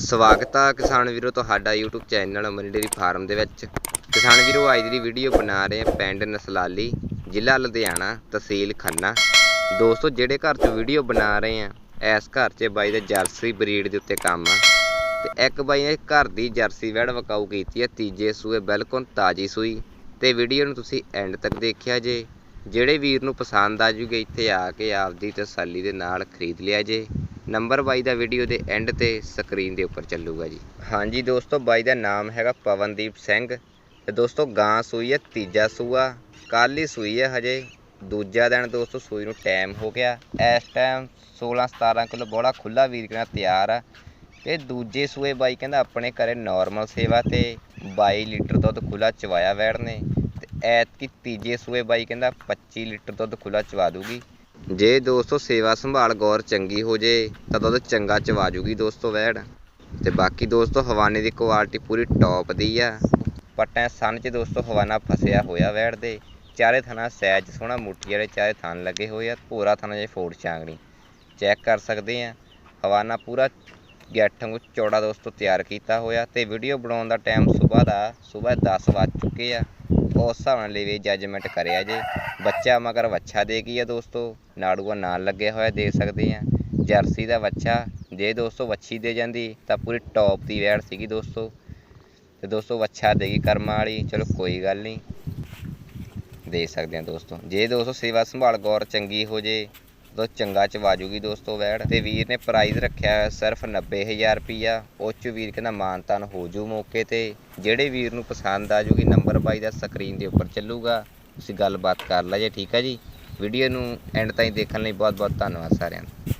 ਸਵਾਗਤ ਆ ਕਿਸਾਨ ਵੀਰੋ ਤੁਹਾਡਾ YouTube channel Mani dairy farm ਦੇ ਵਿੱਚ। ਕਿਸਾਨ ਵੀਰੋ, ਅੱਜ ਦੀ ਵੀਡੀਓ ਬਣਾ ਰਹੇ ਆ ਪਿੰਡ ਨਸਲਾਲੀ, ਜ਼ਿਲ੍ਹਾ ਲੁਧਿਆਣਾ, ਤਹਿਸੀਲ ਖੰਨਾ। ਦੋਸਤੋ, ਜਿਹੜੇ ਘਰ 'ਚ ਵੀਡੀਓ ਬਣਾ ਰਹੇ ਆ ਇਸ ਘਰ 'ਚ ਬਾਈ ਦੇ ਜਰਸੀ ਬਰੀਡ ਦੇ ਉੱਤੇ ਕੰਮ ਆ। ਤੇ ਇੱਕ ਬਾਈ ਨੇ ਘਰ ਦੀ ਜਰਸੀ ਵੈੜ ਵਕਾਊ ਕੀਤੀ ਹੈ ਤੀਜੇ ਸੂਏ ਬਿਲਕੁਲ ਤਾਜੀ ਸੂਈ। ਤੇ ਵੀਡੀਓ ਨੂੰ ਤੁਸੀਂ ਐਂਡ ਤੱਕ ਦੇਖਿਆ ਜੇ। ਜਿਹੜੇ ਵੀਰ ਨੂੰ ਪਸੰਦ ਆ ਜੂਗੇ, ਇੱਥੇ ਆ ਕੇ ਆਪਦੀ ਤਸੱਲੀ ਦੇ ਨਾਲ ਖਰੀਦ ਲਿਆ ਜੇ। ਨੰਬਰ ਬਾਈ ਦਾ ਵੀਡੀਓ ਦੇ ਐਂਡ ਤੇ ਸਕਰੀਨ ਦੇ ਉੱਪਰ ਚੱਲੂਗਾ ਜੀ। ਹਾਂਜੀ ਦੋਸਤੋ, ਬਾਈ ਦਾ ਨਾਮ ਹੈਗਾ ਪਵਨਦੀਪ ਸਿੰਘ ਤੇ ਦੋਸਤੋ ਗਾਂ ਸੂਈ ਹੈ, ਤੀਜਾ ਸੂਆ, ਕੱਲ੍ਹ ਹੀ ਸੂਈ ਹੈ ਹਜੇ। ਦੂਜਾ ਦਿਨ ਦੋਸਤੋ ਸੂਈ ਨੂੰ ਟਾਈਮ ਹੋ ਗਿਆ। ਇਸ ਟਾਈਮ 16 17 ਕਿਲੋ ਬੋੜਾ ਖੁੱਲਾ ਵੀਰ ਕਹਿੰਦਾ ਤਿਆਰ ਆ। ਤੇ ਦੂਜੇ ਸੂਏ ਬਾਈ ਕਹਿੰਦਾ ਆਪਣੇ ਘਰੇ ਨਾਰਮਲ ਸੇਵਾ ਤੇ 22 ਲੀਟਰ ਦੁੱਧ ਖੁੱਲਾ ਚਵਾਇਆ ਵੈੜ ਨੇ। ਤੇ ਐਤਕੀ ਤੀਜੇ ਸੂਏ ਬਾਈ ਕਹਿੰਦਾ 25 ਲੀਟਰ ਦੁੱਧ ਖੁੱਲਾ ਚਵਾ ਦੂਗੀ। ਜੇ ਦੋਸਤੋ ਸੇਵਾ ਸੰਭਾਲ ਗੌਰ ਚੰਗੀ ਹੋ ਜੇ, ਤਾਂ ਦੁੱਧ ਚੰਗਾ ਚਵਾ ਜੂਗੀ ਦੋਸਤੋ ਵੈੜ। ਤੇ ਬਾਕੀ ਦੋਸਤੋ ਹਵਾਨੇ ਦੀ ਕੁਆਲਿਟੀ ਪੂਰੀ ਟੌਪ ਦੀ ਆ। ਪਟਿਆਂ ਸਨ ਚ ਦੋਸਤੋ ਹਵਾਨਾ ਫਸਿਆ ਹੋਇਆ ਵੈੜ ਦੇ। ਚਾਰੇ ਥਣਾ ਸੈਜ ਸੋਹਣਾ ਮੁੱਠੀ ਵਾਲੇ ਚਾਰੇ ਥਣ ਲੱਗੇ ਹੋਏ ਆ, ਭੋਰਾ ਥਣਾ ਜੇ ਫੋੜ ਚਾਂਗਣੀ ਚੈੱਕ ਕਰ ਸਕਦੇ ਆ, ਹਵਾਨਾ ਪੂਰਾ ਗੈਠ ਵਾਂਗੂ ਚੌੜਾ ਦੋਸਤੋ ਤਿਆਰ ਕੀਤਾ ਹੋਇਆ। ਤੇ ਵੀਡੀਓ ਬਣਾਉਣ ਦਾ ਟਾਈਮ ਸਵੇਰ ਦਾ, ਸਵੇਰ 10 ਵੱਜ ਚੁੱਕੇ ਆ। ਉਸ ਹਿਸਾਬ ਨਾਲ ਲੈਵੇ ਜੱਜਮੈਂਟ ਕਰਿਆ ਜੇ। ਬੱਚਾ ਮਗਰ ਵੱਛਾ ਦੇ ਗਈ ਆ ਦੋਸਤੋ? ਨਾੜੂਆ ਨਾਲ ਲੱਗਿਆ ਹੋਇਆ ਦੇ ਸਕਦੇ ਆ। ਜਰਸੀ ਦਾ ਵੱਛਾ ਜੇ ਦੋਸਤੋ ਵੱਛੀ ਦੇ ਜਾਂਦੀ, ਤਾਂ ਪੂਰੀ ਟੌਪ ਦੀ ਵੈੜ ਸੀਗੀ ਦੋਸਤੋ। ਤੇ ਦੋਸਤੋ ਵੱਛਾ ਦੇਗੀ ਕਰਮਾਂ ਵਾਲੀ, ਚਲੋ ਕੋਈ ਗੱਲ ਨਹੀਂ। ਦੇ ਸਕਦੇ ਆ ਦੋਸਤੋ। ਜੇ ਦੋਸਤੋ ਸੇਵਾ ਸੰਭਾਲ ਗੌਰ ਚੰਗੀ ਹੋ ਜੇ ਤਾਂ ਚੰਗਾ ਚਵਾ ਜੂਗੀ ਦੋਸਤੋ ਵੈੜ। ਤੇ ਵੀਰ ਨੇ ਪ੍ਰਾਈਜ਼ ਰੱਖਿਆ ਹੋਇਆ ਸਿਰਫ 90000 ਰੁਪਈਆ। ਉਹ 'ਚ ਵੀਰ ਕਹਿੰਦਾ ਮਾਨਤਾਨ ਹੋ ਜੂ ਮੌਕੇ ਤੇ। ਜਿਹੜੇ ਵੀਰ ਨੂੰ ਪਸੰਦ ਆ ਜੂਗੀ ਨੰਬਰ ਬਾਈ ਦਾ ਸਕਰੀਨ ਦੇ ਉੱਪਰ ਚੱਲੂਗਾ। ਤੁਸੀਂ ਗੱਲਬਾਤ ਕਰ ਲਿਆ ਜੇ, ਠੀਕ ਆ ਜੀ? ਵੀਡੀਓ ਨੂੰ ਐਂਡ ਤਾਈਂ ਦੇਖਣ ਲਈ ਬਹੁਤ ਬਹੁਤ ਧੰਨਵਾਦ ਸਾਰਿਆਂ ਦਾ